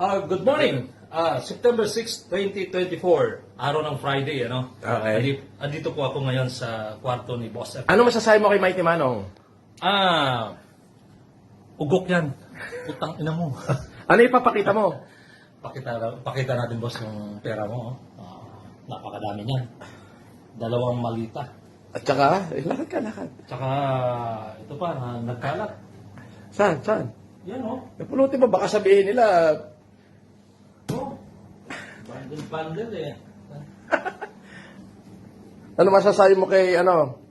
Ah, good morning. Ah, September 6, 2024. Araw ng Friday, ano? Okay. Andi- andito po ako ngayon sa kwarto ni Boss F. Ano masasabi mo kay Mighty Manong? Ah, ugok yan. Putang ina mo. Ano ipapakita mo? pakita, pakita natin, boss, yung pera mo. oh. Ah, napakadami niyan. Dalawang malita. At saka, eh, lakad ka, lakad. Tsaka, ito pa, na, nagkalat. Saan, saan? Yan, oh. Napulutin mo, baka sabihin nila. Bundle, bundle, eh. ano masasabi mo kay, ano,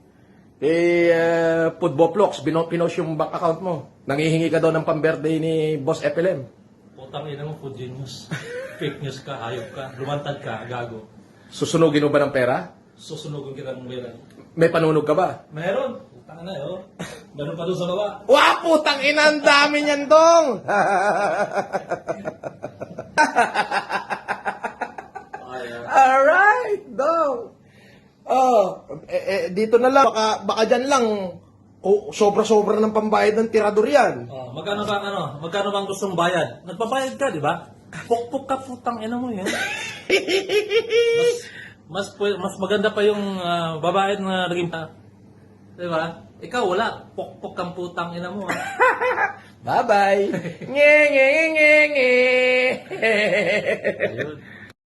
kay uh, Pudboplox, bino, pinost yung bank account mo. Nangihingi ka daw ng pang-birthday ni Boss FLM. Putang ina mo, food genius. Fake news ka, hayop ka, lumantad ka, gago. Susunugin mo ba ng pera? Susunugin kita ng meron. May panunog ka ba? Meron. Putang ina, oh. Meron pa doon sa baba. Wah, putang ina, ang dami niyan dong! Ay, ah. Alright, dong. Oh, eh, eh, dito na lang, baka, baka dyan lang, oh, sobra-sobra ng pambayad ng tirador yan. Oh, magkano ba ano? Magkano bang gustong bayad? Nagbabayad ka, di ba? Pukpuk ka putang ina mo yan. mas mas pu- mas maganda pa yung ah, babae na naging pa. Di ba? Ikaw wala. Pukpuk kang putang ina mo. ah. Bye-bye. nge, nge, nge, nge. Ayun.